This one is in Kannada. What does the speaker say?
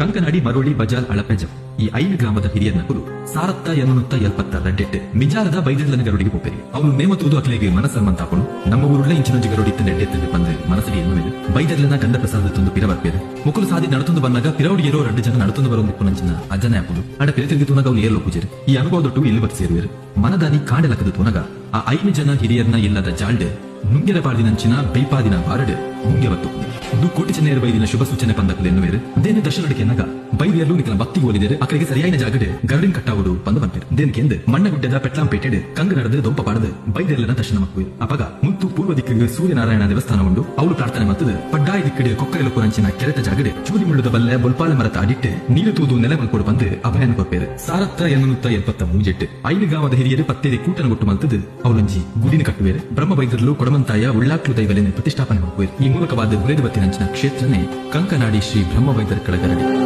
ಕಂಕನಾಡಿ ಮರುಳಿ ಬಜಾರ್ ಅಳಪೆಜ. ಈ ಐದು ಗ್ರಾಮದ ಹಿರಿಯ ನಕುಲು ಸಾರತ್ತ ಎನ್ನುತ್ತ ಎಲ್ಪತ್ತ ರಡ್ಡೆಟ್ಟು ಮಿಜಾರದ ಬೈದೆಲ್ಲನ ಗರುಡಿಗೆ ಹೋಗ್ಬೇರಿ ಅವನು ನೇಮತೂದು ಅಕ್ಲೆಗೆ ಮನಸ್ಸರ್ಮಂತ ಹಾಕೊಂಡು ನಮ್ಮ ಊರುಳ್ಳ ಇಂಚಿನೊಂಜಿ ಗರುಡಿತ್ತ ನೆಡ್ಡೆತ್ತಲ್ಲಿ ಬಂದ್ರೆ ಮನಸ್ಸಿಗೆ ಎನ್ನುವೆ ಬೈದರ್ಲನ ಗಂಧ ಪ್ರಸಾದ ತಂದು ಪಿರ ಬರ್ಪೇರು ಮುಕುಲು ಸಾದಿ ನಡತೊಂದು ಬಂದಾಗ ಪಿರೌಡಿ ಏರೋ ಎರಡು ಜನ ನಡತೊಂದು ಬರೋ ಮುಕ್ಕು ನಂಚಿನ ಅಜ್ಜನ ಆಪುಲು ಅಡ ಪಿರ ತಿರುಗಿ ತೂನಗ ಅವನು ಏರ್ಲೋ ಪೂಜೆರು. ಈ ಅನುಭವದೊಟ್ಟು ಇಲ್ಲಿ ಬತ್ ಸೇರುವರು. ಮನದಾನಿ ಕಾಡಲಕದ ತೂನಗ. ಆ ಐದು ಜನ ಹಿರಿಯರ್ನ ಇಲ್ಲದ ಜಾಲ್ಡೆ ನುಂಗೆರ ಪಾಡಿನಂಚಿನ ಬೈಪಾದಿನ ಬಾರಡೆ. ಮುಂಗೆ ಬತ್ತು. ಕೋಟಿ ಚೆನ್ನೆಯರ ಬೈದಿನ ಶುಭ ಸೂಚನೆ ಪಂದಕಲು ಎನ್ನುವೇರು ದೇನೆ ದರ್ಶನಡಿಕೆ ಎನ್ನಗ ಬೈದಿಯಲ್ಲೂ ಭಕ್ತಿ ಓಲಿದರೆ ಅಕರಿಗೆ ಸರಿಯಾದ ಜಾಗಡೆ ಗರ್ಡಿನ್ ಬಂದು ಬಂಪೇರು ಗುಡ್ಡದ ಮಣ್ಣಗುಡ್ಡದ ಪೆಟ್ಲಾಂಪೇಟೆಡೆ ಕಂಗ ನಡೆದು ದೊಂಪ ಪಾಡದು ಬೈದಿಯಲ್ಲನ ದರ್ಶನ ಮಕ್ಕಳು ಅಪಗ ಮುತ್ತು ಪೂರ್ವ ದಿಕ್ಕಿಗೆ ಸೂರ್ಯನಾರಾಯಣ ದೇವಸ್ಥಾನ ಉಂಡು. ಅವಳು ಪ್ರಾರ್ಥನೆ ಮತ್ತದು. ಪಡ್ಡಾಯ ದಿಕ್ಕಡೆ ಕೊಕ್ಕರೆಲು ಪುರಂಚಿನ ಕೆರೆತ ಜಾಗಡೆ ಚೂರಿ ಮುಳ್ಳದ ಬಲ್ಲೆ ಬೊಲ್ಪಾಲ ಮರತ ಅಡಿಟ್ಟೆ ನೀರು ತೂದು ನೆಲ ಮಲ್ಕೊಡು ಬಂದು ಅಭಯನ ಕೊಪ್ಪೇರು ಸಾರತ್ತ ಎನ್ನುತ್ತ ಎಪ್ಪತ್ತ ಮೂಜೆಟ್ಟು ಗಾವದ ಹಿರಿಯರು ಪತ್ತೇರಿ ಕೂಟನ ಕೊಟ್ಟು ಮಲ್ತದು. ಅವಳಂಜಿ ಗುಡಿನ ಕಟ್ಟುವೇರು. ಬ್ರಹ್ಮ ಬೈದರ್ಲು ಕೊಡಮಂತಾಯ ಉಳ್ಳಾಕ್ಲು ದೈವಲೆನೆ ಪ್ರತಿಷ್ಠಾಪನೆ ಮಾಡುವೇರು ಈ ಮೂಲಕವಾದ ಬುಲೆದು ಬತ್ತಿನಂಚಿನ ಕ್ಷೇತ್ರನೇ ಕಂಕನಾಡಿ ಶ್ರೀ ಬ್ರಹ್ಮವೈದ್ಯರ ಕಳಗರಡಿ.